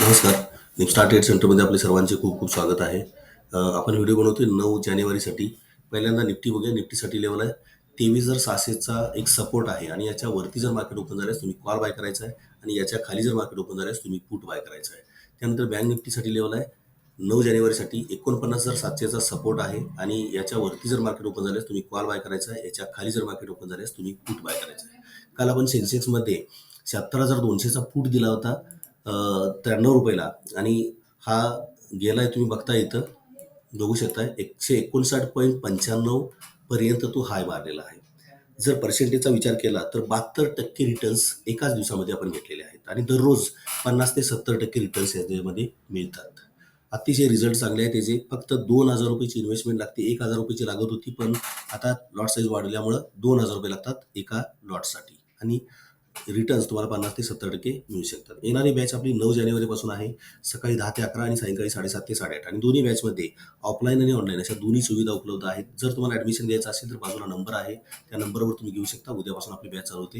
नमस्कार. निमस्टार ट्रेड सेंटरमध्ये आपले सर्वांचे खूप खूप स्वागत आहे. आपण व्हिडिओ बनवतोय नऊ जानेवारीसाठी. पहिल्यांदा निफ्टी बघूया. निफ्टीसाठी लेवल आहे. तेवीस जर सहाशेचा एक सपोर्ट आहे आणि याच्या वरती जर मार्केट ओपन झाल्यास तुम्ही कॉल बाय करायचा आहे आणि याच्या खाली जर मार्केट ओपन झाल्यास तुम्ही पुट बाय करायचं आहे. त्यानंतर बँक निफ्टीसाठी लेवल आहे. नऊ जानेवारीसाठी एकोणपन्नास हजार सातशेचा सपोर्ट आहे आणि याच्या वरती जर मार्केट ओपन झाल्यास तुम्ही कॉल बाय करायचा आहे. याच्या खाली जर मार्केट ओपन झाल्यास तुम्ही पुट बाय करायचं आहे. काल आपण सेन्सेक्समध्ये शहात्तर हजार दोनशेचा पुट दिला होता. त्र्याण्णव रुपयाला. आणि हा गेलाय तुम्ही बघता इथं. बघू शकता एकशे एकोणसाठ पॉईंट पंच्याण्णव पर्यंत तो हाय मारलेला आहे. जर पर्सेंटेजचा विचार केला तर बहात्तर टक्के रिटर्न्स एकाच दिवसामध्ये आपण घेतलेले आहेत. आणि दररोज पन्नास ते सत्तर टक्के रिटर्न्स याच्यामध्ये मिळतात. अतिशय रिझल्ट चांगले आहे त्याचे फक्त दोन हजार रुपयाची इन्व्हेस्टमेंट लागते. एक हजार रुपयाची लागत होती पण आता लॉट साईज वाढल्यामुळं दोन हजार रुपये लागतात एका लॉटसाठी आणि रिटर्न्स तुम्हाला पन्नास ते सत्तर टक्के मिळू शकतात. येणारी बॅच आपली नऊ जानेवारीपासून आहे. सकाळी दहा ते अकरा आणि सायंकाळी साडेसात ते साडेआठ. आणि दोन्ही बॅचमध्ये ऑफलाईन आणि ऑनलाईन अशा दोन्ही सुविधा उपलब्ध आहेत. जर तुम्हाला ॲडमिशन घ्यायचं असेल तर बाजूला नंबर आहे. त्या नंबरवर तुम्ही घेऊ शकता. उद्यापासून आपली बॅच चालू होते.